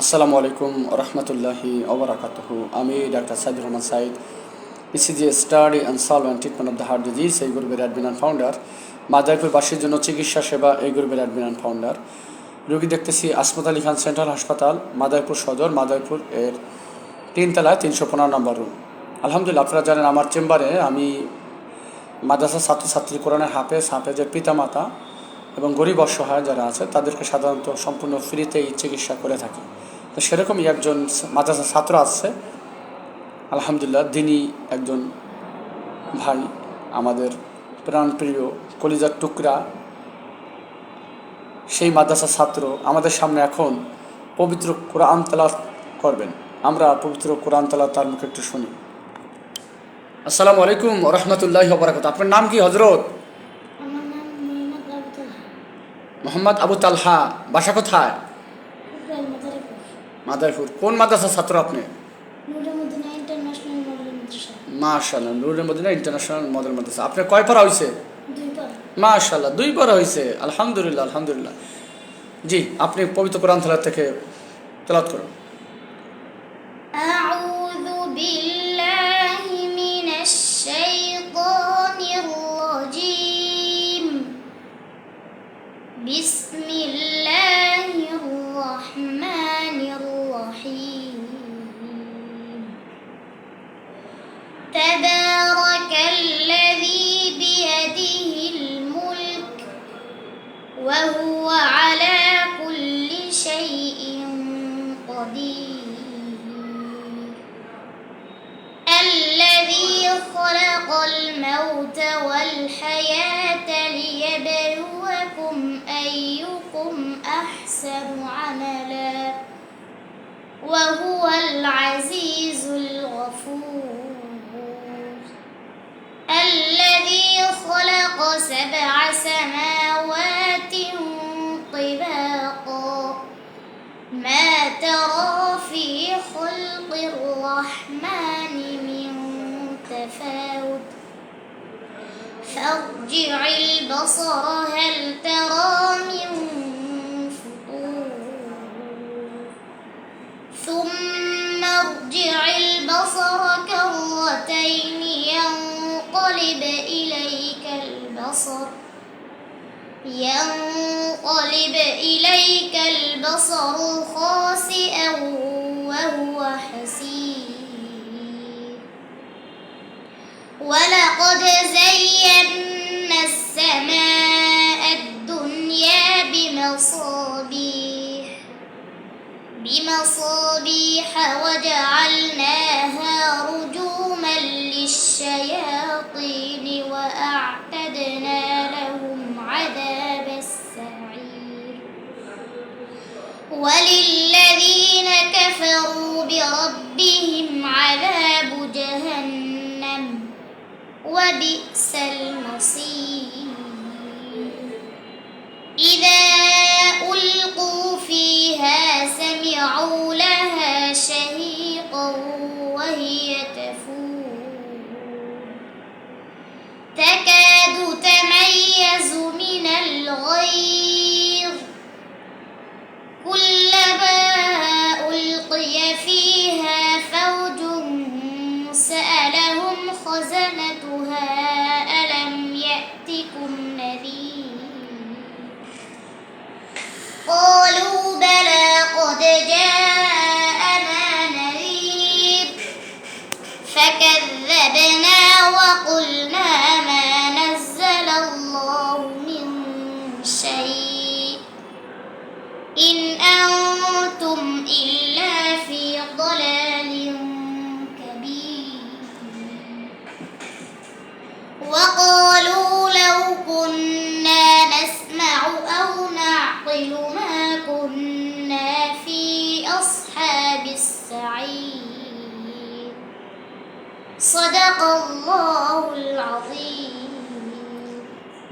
আসসালামু আলাইকুম রহমতুল্লাহি ওবরাকাতহ। আমি doctor Saidur Rahman Said ECG study and solve and treatment of the heart disease এই গ্রুপের অ্যাডমিন অ্যান্ড ফাউন্ডার মাদারীপুরবাসীর জন্য চিকিৎসা সেবা, এই গ্রুপের অ্যাডমিন অ্যান্ড ফাউন্ডার রোগী দেখতেছি আসমত আলী খান সেন্ট্রাল হাসপাতাল, মাদারীপুর সদর, মাদারীপুর এর তিনতলায় তিনশো পনেরো নম্বর রুম। আলহামদুলিল্লাহ, আপনারা জানেন আমার চেম্বারে আমি মাদ্রাসা ছাত্রছাত্রী কোরআনের হাফেজ, হাফেজের পিতামাতা। এবং গরিব অসহায় যারা আছে, তাদেরকে সাধারণত সম্পূর্ণ ফ্রিতেই চিকিৎসা করে থাকি। তো সেরকমই একজন মাদ্রাসা ছাত্র আছে। আলহামদুলিল্লাহ দিনই একজন ভাই আমাদের প্রাণপ্রিয় কলিজার টুকরা। সেই মাদ্রাসা ছাত্র আমাদের সামনে এখন পবিত্র কোরআন তালাত করবেন। আমরা পবিত্র কোরআন তালা তার মুখে একটু শুনি। আসসালামু আলাইকুম রহমতুল্লাহ বরাকাত আপনার নাম কি হজরত আমার নাম মোহাম্মদ আবুদুল মোহাম্মদ আবু তালহা বাসা কোথায় ফুটবল মাদারীপুর মাদারীপুর কোন মাদ্রাসার ছাত্র আপনি নুরুল মদিনা ইন্টারন্যাশনাল মডেল মাদ্রাসা মাশাল্লাহ নুরুল মদিনা ইন্টারন্যাশনাল মডেল মাদ্রাসা আপনার কয় পড়া হয়েছে দুই পর মাশাল্লাহ দুই পড়া হয়েছে আলহামদুলিল্লাহ আলহামদুলিল্লাহ জি আপনি পবিত্র কোরআন তালা থেকে তেলাত করুন أعوذ بالله والحياة ليبلوكم أيكم أحسن عملا وهو العزيز البصر هل ترى من فطور ثم ارجع البصر كرتين ينقلب إليك البصر ينقلب بمصابيح وجعلناها رجوما للشياطين وأعتدنا لهم عذاب السعير وللذين كفروا بربهم عذاب جهنم وبئس المصير إذا سمعوا لها شهيقا وهي تفور. تكاد تميز من الغيظ. كلما ألقي فيها فوج سألهم خزنتها ألم يأتكم نذير؟ قالوا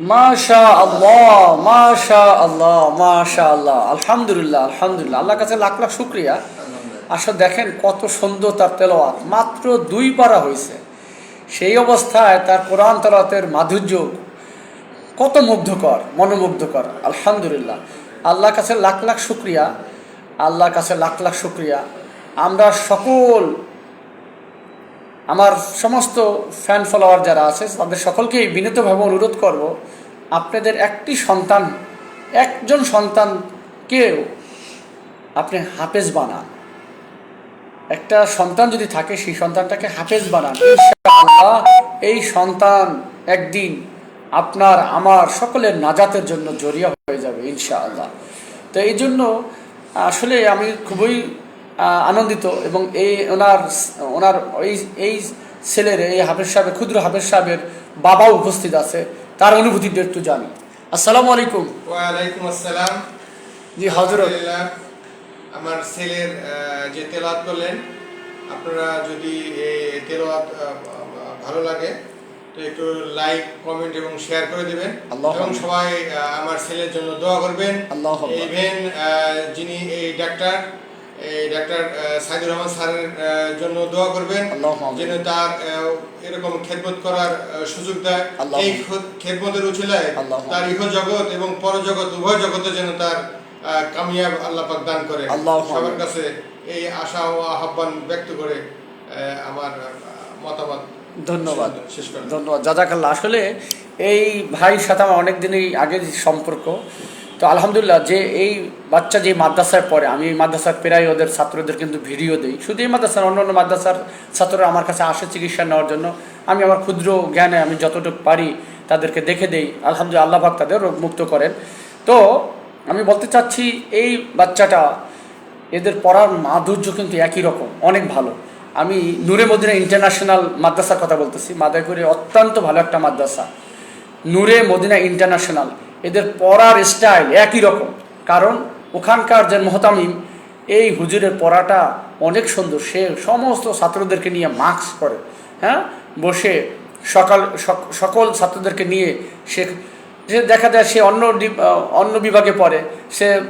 মাশা আল্লাহ মাশা আল্লাহ মাশা আল্লাহ আলহামদুলিল্লাহ আলহামদুলিল্লাহ। আল্লাহর কাছে লাখ লাখ শুক্রিয়া। আসলে দেখেন কত সুন্দর তার তেলাওয়াত। মাত্র দুই পারা হয়েছে সেই অবস্থায় তার কোরআন তলাতের মাধুর্য কত মুগ্ধকর মনোমুগ্ধকর। আলহামদুলিল্লাহ। আল্লাহর কাছে লাখ লাখ শুক্রিয়া। আল্লাহর কাছে লাখ লাখ শুক্রিয়া। আমরা সকল আমার সমস্ত ফ্যান ফলোয়ার যারা আছে, তাদের সকলকেই বিনীতভাবে অনুরোধ করব, আপনাদের একটি সন্তান, একজন সন্তানকেও আপনি হাফেজ বানান। একটা সন্তান যদি থাকে, সেই সন্তানটাকে হাফেজ বানান। এই সন্তান একদিন আপনার, আমার সকলের নাজাতের জন্য জরিয়া হয়ে যাবে, ইনশাআল্লাহ। তো এই জন্য আসলে আমি খুবই আনন্দিত এবং এই ওনার ওনার এই এই ছেলের এই হাফেজ সাহেবের ক্ষুদ্র হাফেজ সাহেবের বাবাও উপস্থিত আছে। তার অনুভূতিটা একটু জানি। আসসালামু আলাইকুম। ওয়ালাইকুম আসসালাম। জি হজরত। আমার ছেলের যে তেলাওয়াত করলেন আপনারা যদি এই তেলাওয়াত আহ, ভালো লাগে তো একটু লাইক কমেন্ট এবং শেয়ার করে দিবেন। এবং সবাই আমার ছেলের জন্য দোয়া করবেন। ইভেন যিনি এই doctor doctor ah, Saidur Rahman স্যারের জন্য দোয়া করবেন আল্লাহ যেন তার এরকম খেদমত করার সুযোগ দেয়। এই। খেদমতের উচিলায় তার ইহ জগৎ এবং পরজগৎ উভয় জগতে যেন তার কামিয়াব আল্লাহ পাক দান করে। সবার কাছে এই আশা ও আহ্বান ব্যক্ত করে আমার মতামত ধন্যবাদ। শেষ করেন ধন্যবাদ। জাজাকাল্লাহ। আসলে এই ভাইয়ের সাথে আমার অনেক দিনই আগে সম্পর্ক। তো আলহামদুলিল্লাহ, যে এই বাচ্চা যে মাদ্রাসায় পড়ে, আমি এই মাদ্রাসার প্রায় ওদের ছাত্রদের কিন্তু ভিডিও দিই। শুধু এই মাদ্রাসার, অন্য অন্য মাদ্রাসার ছাত্ররা আমার কাছে আসে চিকিৎসা নেওয়ার জন্য। আমি আমার ক্ষুদ্র জ্ঞানে আমি যতটুকু পারি তাদেরকে দেখে দেই। আলহামদুলিল্লাহ, আল্লাহ পাক তাদের রোগমুক্ত করেন। তো আমি বলতে চাচ্ছি, এই বাচ্চাটা, এদের পড়ার মাধুর্য কিন্তু একই রকম, অনেক ভালো। আমি নূরে মদিনা ইন্টারন্যাশনাল মাদ্রাসার কথা বলতেছি। মাদারীপুরে অত্যন্ত ভালো একটা মাদ্রাসা। নূরে মদিনা ইন্টারন্যাশনাল। এদের পড়ার স্টাইল একই রকম। কারণ ওখানকার যে মহতামিম, এই হুজুরের পড়াটা অনেক সুন্দর। সে সমস্ত ছাত্রদেরকে নিয়ে মাস্ক করে হ্যাঁ? বসে সকাল, সক- সকল ছাত্রদেরকে নিয়ে সে, যে দেখা যায় সে অন্য অন্য বিভাগে পড়ে, সে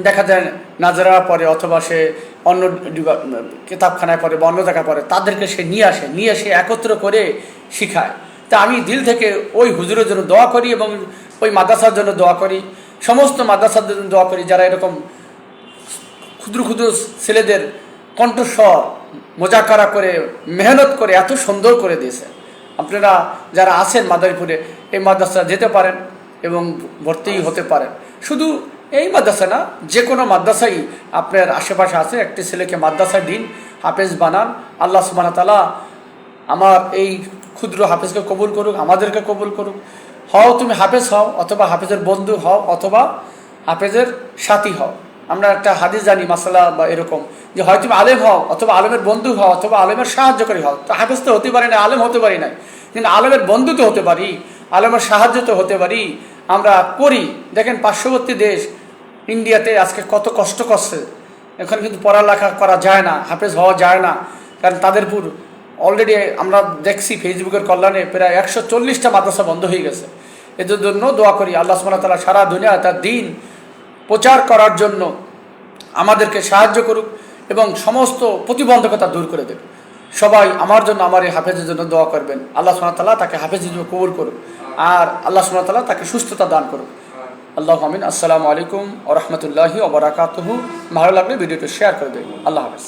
দেখা যায় নাজারা পড়ে অথবা সে অন্য কিতাবখানায় পড়ে বা অন্য জায়গায় পড়ে, তাদেরকে সে নিয়ে আসে, নিয়ে এসে একত্র করে শিখায়। তা আমি দিল থেকে ওই হুজুরের জন্য দোয়া করি এবং ওই মাদ্রাসার জন্য দোয়া করি। সমস্ত মাদ্রাসার জন্য দোয়া করি। যারা এরকম ক্ষুদ্র ক্ষুদ্র ছেলেদের কণ্ঠস্বর, মোজাকারা করে, মেহনত করে এত সুন্দর করে দিয়েছে। আপনারা যারা আছেন মাদারীপুরে, এই মাদ্রাসা যেতে পারেন এবং ভর্তি হতে পারেন। শুধু এই মাদ্রাসা না, যে কোনো মাদ্রাসাই আপনার আশেপাশে আছে। একটি ছেলেকে মাদ্রাসায় দিন হাফেজ বানান। আল্লাহ সুবাহ তালা আমার এই ক্ষুদ্র হাফেজকে কবুল করুক, আমাদেরকে কবুল করুক। হও তুমি হাফেজ হও, অথবা হাফেজের বন্ধু হও, অথবা হাফেজের সাথী হও। আমরা একটা হাদিস জানি, মাসালা বা এরকম, যে হয় তুমি আলেম হও, অথবা আলেমের বন্ধু হও, অথবা আলেমের সাহায্যকারী হও। তো হাফেজ তো হতে পারি না, আলেম হতে পারি না কিন্তু আলেমের বন্ধু তো হতে পারি, আলেমের সাহায্য তো হতে পারি। আমরা করি, দেখেন পার্শ্ববর্তী দেশ, ইন্ডিয়াতে আজকে কত কষ্ট করছে। এখন কিন্তু পড়ালেখা করা যায় না, হাফেজ হওয়া যায় না, কারণ তাদের পুর অলরেডি আমরা দেখছি ফেসবুকের কল্যাণে প্রায় একশো চল্লিশটা মাদ্রাসা বন্ধ হয়ে গেছে। এদের জন্য দোয়া করি, আল্লাহ সুবহানাহু তালা সারা দুনিয়া তার দিন প্রচার করার জন্য আমাদেরকে সাহায্য করুক এবং সমস্ত প্রতিবন্ধকতা দূর করে দেবে। সবাই আমার জন্য, আমার এই হাফেজের জন্য দোয়া করবেন। আল্লাহ ওয়া তাআলা তাকে হাফেজের জন্য কবুল করুক আর আল্লাহ ওয়া তাআলা তাকে সুস্থতা দান করুক। আল্লাহ আমিন। আসসালামু আলাইকুম ও রহমতুল্লাহি ওবরাকাতুহু ভালো লাগলে ভিডিওটি শেয়ার করে দেবেন আল্লাহ হাফেজ।